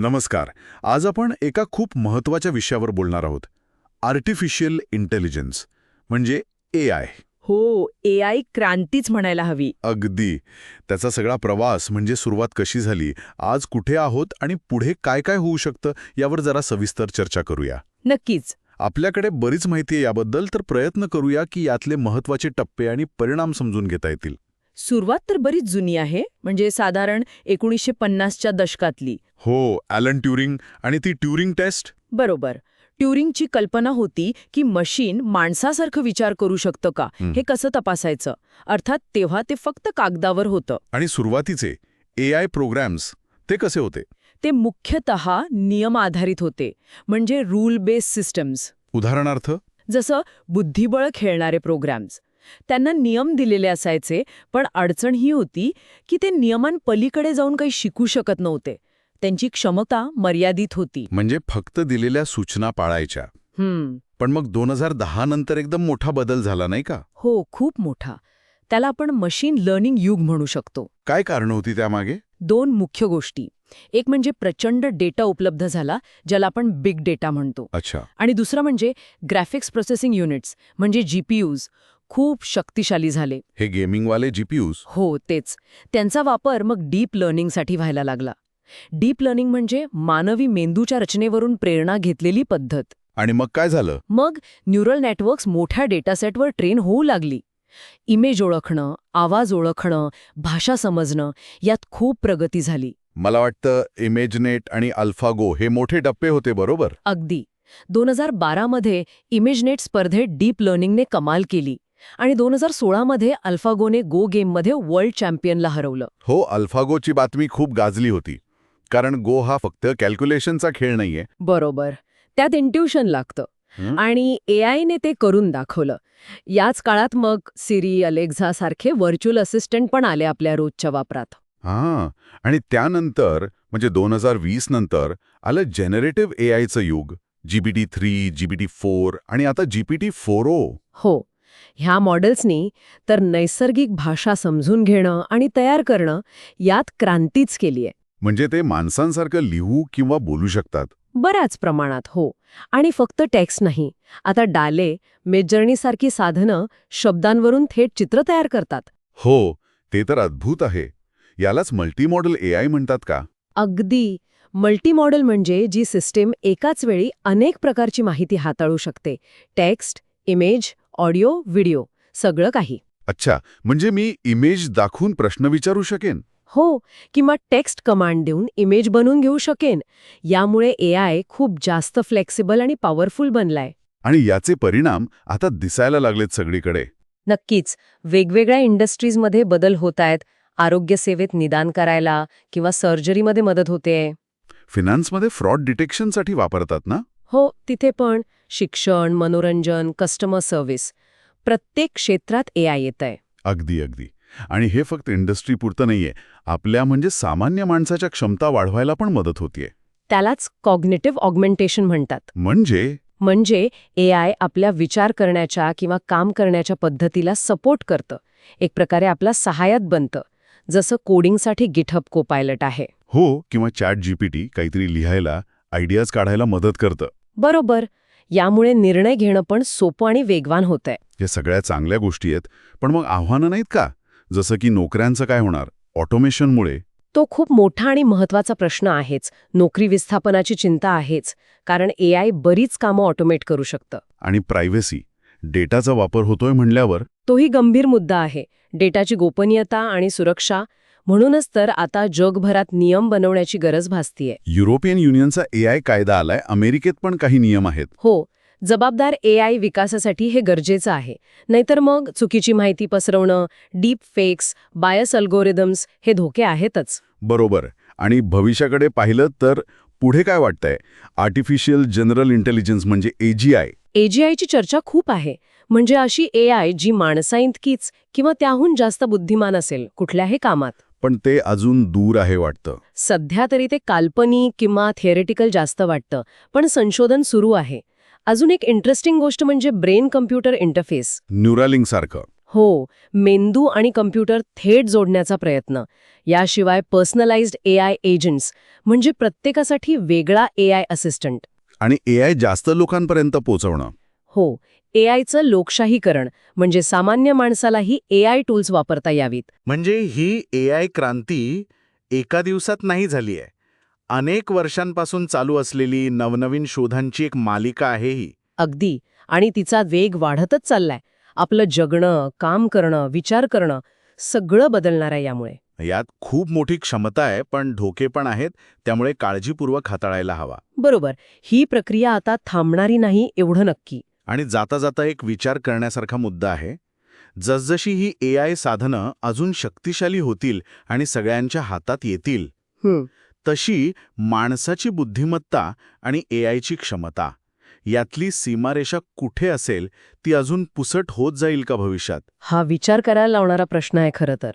नमस्कार. आज आपण एका खूप महत्त्वाच्या विषयावर बोलणार आहोत. आर्टिफिशियल इंटेलिजन्स म्हणजे ए आय हो ए आय क्रांतीच म्हणायला हवी. अगदी. त्याचा सगळा प्रवास म्हणजे सुरुवात कशी झाली आज कुठे आहोत आणि पुढे काय काय होऊ शकतं यावर जरा सविस्तर चर्चा करूया. नक्कीच. आपल्याकडे बरीच माहिती आहे याबद्दल तर प्रयत्न करूया की यातले महत्त्वाचे टप्पे आणि परिणाम समजून घेता येतील. सुरुवात तर बरीच जुनी आहे म्हणजे साधारण एकोणीसशे पन्नासच्या दशकातली. हो ॲलन ट्युरिंग आणि ती ट्युरिंग टेस्ट बरोबर. ट्युरिंगची कल्पना होती की मशीन माणसासारखं विचार करू शकतं का? हं. कसं तपासायचं? अर्थात तेव्हा ते फक्त कागदावर होतं. आणि सुरुवातीचे ए आय प्रोग्रॅम्स ते कसे होते? ते मुख्यतः नियम आधारित होते म्हणजे रूल बेस्ड सिस्टम्स उदाहरणार्थ? जसं बुद्धिबळ खेळणारे प्रोग्रॅम्स त्यांना नियम दिलेले असायचे पण अडचण ही होती की ते नियमांपलीकडे जाऊन काही शिकू शकत नव्हते. त्यांची क्षमता मर्यादित होती. म्हणजे फक्त दिलेल्या सूचना पाळायच्या. हम्म. पण मग दोन हजार दहा नंतर एकदम मोठा बदल झाला नाही का? हो खूप मोठा. त्याला आपण मशीन लर्निंग युग म्हणू शकतो. काय कारण होती त्यामागे? दोन मुख्य गोष्टी. एक म्हणजे प्रचंड डेटा उपलब्ध झाला ज्याला आपण बिग डेटा म्हणतो. अच्छा. आणि दुसरं म्हणजे ग्राफिक्स प्रोसेसिंग युनिट्स म्हणजे जीपीयूज खूप शक्तिशाली झाले. हे गेमिंगवाले जीपीयूज हो तेच. त्यांचा वापर मग डीप लर्निंगसाठी व्हायला लागला. डीप लर्निंग म्हणजे मानवी मेंदूच्या रचनेवरून प्रेरणा घेतलेली पद्धत. आणि मग काय झालं? मग न्यूरल नेटवर्क्स मोठ्या डेटासेटवर ट्रेन होऊ लागली. इमेज ओळखणं आवाज ओळखणं भाषा समजणं यात खूप प्रगती झाली. मला वाटतं इमेजनेट आणि अल्फागो हे मोठे टप्पे होते बरोबर? अगदी. दोन हजार बारामध्ये इमेजनेट स्पर्धेत डीप लर्निंगने कमाल केली. आणि दोन हजार सोळामध्ये अल्फागोने गो गेममध्ये वर्ल्ड चॅम्पियनला हरवलं. हो अल्फागोची बातमी खूप गाजली होती. कारण गो हा फक्त कॅल्क्युलेशनचा खेळ नाहीये. बरोबर. त्यात इंट्युशन लागतं? आणि ए आयने ते करून दाखवलं. याच काळात मग सिरी अलेक्झा सारखे व्हर्च्युअल असिस्टंट पण आले आपल्या रोजच्या वापरात. हां. आणि त्यानंतर म्हणजे दोन हजार वीस नंतर आलं जेनरेटिव्ह ए आयचं युग. जीबीटी थ्री जीबीटी फोर आणि आता जीपीटी फोर ओ हो. ह्या मॉडेल्सनी तर नैसर्गिक भाषा समजून घेणं आणि तयार करणं यात क्रांतीच केली आहे. म्हणजे ते माणसांसारखं लिहू किंवा बोलू शकतात? बऱ्याच प्रमाणात हो. आणि फक्त टेक्स्ट नाही. आता डाले मेजर्नीसारखी साधनं शब्दांवरून थेट चित्र तयार करतात. हो ते तर अद्भुत आहे. यालाच मल्टीमॉडल ए आय म्हणतात का? अगदी. मल्टी मॉडेल म्हणजे जी सिस्टीम एकाच वेळी अनेक प्रकारची माहिती हाताळू शकते. टेक्स्ट इमेज ऑडिओ व्हिडिओ सगळं काही. अच्छा म्हणजे मी इमेज दाखवून प्रश्न विचारू शकेन? हो किंवा टेक्स्ट कमांड देऊन इमेज बनवून घेऊ शकेन. यामुळे ए आय खूप जास्त फ्लेक्सिबल आणि पॉवरफुल बनलाय. आणि याचे परिणाम आता दिसायला लागलेत सगळीकडे. नक्कीच वेगवेगळ्या इंडस्ट्रीजमध्ये बदल होत आहेत. आरोग्यसेवेत निदान करायला किंवा सर्जरीमध्ये मदत होते. फिनान्समध्ये फ्रॉड डिटेक्शनसाठी वापरतात ना? हो तिथे पण शिक्षण मनोरंजन कस्टमर सर्व्हिस प्रत्येक क्षेत्रात ए आय येत आहे अगदी अगदी. आणि हे फक्त इंडस्ट्री पुरतं नाहीये. आपल्या म्हणजे सामान्य माणसाच्या क्षमता वाढवायला पण मदत होतीये. त्यालाच कॉग्नेटिव्ह ऑगमेंटेशन म्हणतात. म्हणजे? म्हणजे ए आय आपल्या विचार करण्याच्या किंवा काम करण्याच्या पद्धतीला सपोर्ट करतं. एक प्रकारे आपला सहाय्यात बनतं. जसं कोडिंगसाठी गिटहब कोपायलट आहे. हो किंवा चॅट जीपीटी काहीतरी लिहायला आयडियाज काढायला मदत करतं. बरोबर. यामुळे निर्णय घेणं पण सोपं आणि वेगवान होतंय. या सगळ्या चांगल्या गोष्टी आहेत पण मग आव्हानं नाहीत का? जसं की नोकऱ्यांचं काय होणार? ऑटोमेशनमुळे. तो खूप मोठा आणि महत्त्वाचा प्रश्न आहेच. नोकरी विस्थापनाची चिंता आहेच कारण ए आय बरीच कामं ऑटोमेट करू शकतं. आणि प्रायव्हसी. डेटाचा वापर होतोय म्हणल्यावर? तोही गंभीर मुद्दा आहे. डेटाची गोपनीयता आणि सुरक्षा म्हणूनच तर आता जगभरात नियम बनवण्याची गरज भासतीये. युरोपियन युनियनचा ए आय कायदा आलाय अमेरिकेत पण काही नियम आहेत. हो जबाबदार ए आय विकासासाठी हे गरजेचं आहे. नाहीतर मग चुकीची माहिती पसरवणं डीप फेक्स बायस अल्गोरिदम्स हे धोके आहेतच. बरोबर. आणि भविष्याकडे पाहिलं तर पुढे काय वाटतंय? आर्टिफिशियल जनरल इंटेलिजन्स म्हणजे एजीआय एजीआयची चर्चा खूप आहे. म्हणजे अशी ए आय जी माणसाइतकीच किंवा त्याहून जास्त बुद्धिमान असेल कुठल्याही कामात. पण ते अजून दूर आहे वाटतं. सध्या तरी ते काल्पनिक किंवा थिअरेटिकल जास्त वाटतं पण संशोधन सुरू आहे. अजून एक इंटरेस्टिंग गोष्ट म्हणजे ब्रेन कम्प्युटर इंटरफेस न्यूरालिंग सारखं हो मेंदू आणि कम्प्युटर थेट जोडण्याचा प्रयत्न. याशिवाय पर्सनलाइज्ड ए आय एजंट्स म्हणजे प्रत्येकासाठी वेगळा ए आय असिस्टंट आणि ए आय जास्त लोकांपर्यंत पोहोचवणं हो ए आयचं लोकशाहीकरण म्हणजे सामान्य माणसालाही ए आय टूल्स वापरता यावीत. म्हणजे ही ए आय क्रांती एका दिवसात नाही झाली आहे. अनेक वर्षांपासून चालू असलेली नवनवीन शोधांची एक मालिका आहे ही. अगदी. आणि तिचा वेग वाढतच चाललाय. आपलं जगणं काम करणं विचार करणं सगळं बदलणार आहे यामुळे. यात खूप मोठी क्षमता आहे पण धोके पण आहेत त्यामुळे काळजीपूर्वक हाताळायला हवा. बरोबर. ही प्रक्रिया आता थांबणारी नाही एवढं नक्की. आणि जाता जाता एक विचार करण्यासारखा मुद्दा आहे. जसजशी ही ए आय साधनं अजून शक्तिशाली होतील आणि सगळ्यांच्या हातात येतील तशी माणसाची बुद्धिमत्ता आणि ए आयची क्षमता यातली सीमारेषा कुठे असेल ती अजून पुसट होत जाईल का भविष्यात? हा विचार करायला लावणारा प्रश्न आहे खरं तर.